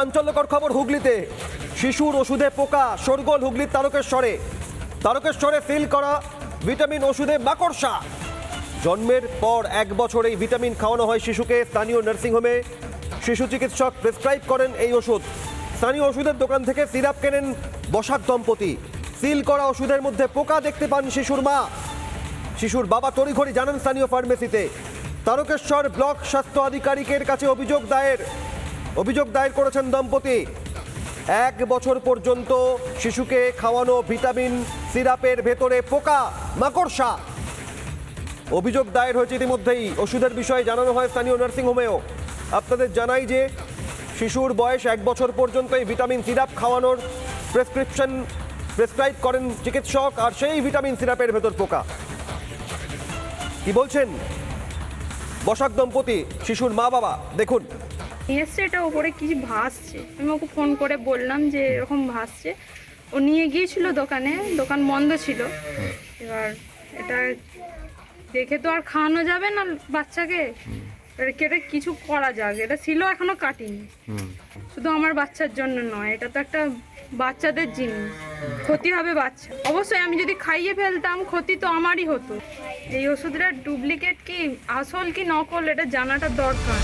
চাঞ্চল্যকর খবর হুগলিতে। শিশুর ওষুধে পোকা, শোরগোল হুগলির তারকেশ্বরে। তারকেশ্বরে ফিল করা ভিটামিন ওষুধে মাকড়সা। জন্মের পর এক বছর এই ভিটামিন খাওয়ানো হয় শিশুকে। স্থানীয় নার্সিংহোমে শিশু চিকিৎসক প্রেসক্রাইব করেন এই ওষুধ। স্থানীয় ওষুধের দোকান থেকে সিরাপ কেনেন বসাক দম্পতি। সিল করা ওষুধের মধ্যে পোকা দেখতে পান শিশুর মা। শিশুর বাবা তড়িঘড়ি জানান স্থানীয় ফার্মেসিতে। তারকেশ্বর ব্লক স্বাস্থ্য আধিকারিকের কাছে অভিযোগ দায়ের। অভিযোগ দায়ের করেছেন দম্পতি। এক বছর পর্যন্ত শিশুকে খাওয়ানো ভিটামিন সিরাপের ভেতরে পোকা, মাকড়সা। অভিযোগ দায়ের হয়েছে ইতিমধ্যেই। ওষুধের বিষয়ে জানানো হয় স্থানীয় নার্সিংহোমেও। আপনাদের জানাই যে শিশুর বয়স এক বছর পর্যন্ত এই ভিটামিন সিরাপ খাওয়ানোর প্রেসক্রিপশন প্রেসক্রাইব করেন চিকিৎসক, আর সেই ভিটামিন সিরাপের ভেতর পোকা। কি বলছেন? বসাক দম্পতি, শিশুর মা বাবা দেখুন। এসছে এটা ওপরে কিছু ভাসছে? আমি ওকে ফোন করে বললাম যে এরকম ভাসছে। ও নিয়ে গিয়েছিল দোকানে দোকান বন্ধ ছিল। এবার এটা দেখে তো আর খাওয়ানো যাবে না বাচ্চাকে। কেটে কিছু করা যাক? এটা ছিল এখনও কাটিনি। শুধু আমার বাচ্চার জন্য নয় এটা তো একটা বাচ্চাদের জিনিস। ক্ষতি হবে বাচ্চা। অবশ্যই আমি যদি খাইয়ে ফেলতাম ক্ষতি তো আমারই হতো। এই ওষুধটা ডুপ্লিকেট কি আসল কি নকল এটা জানাটা দরকার।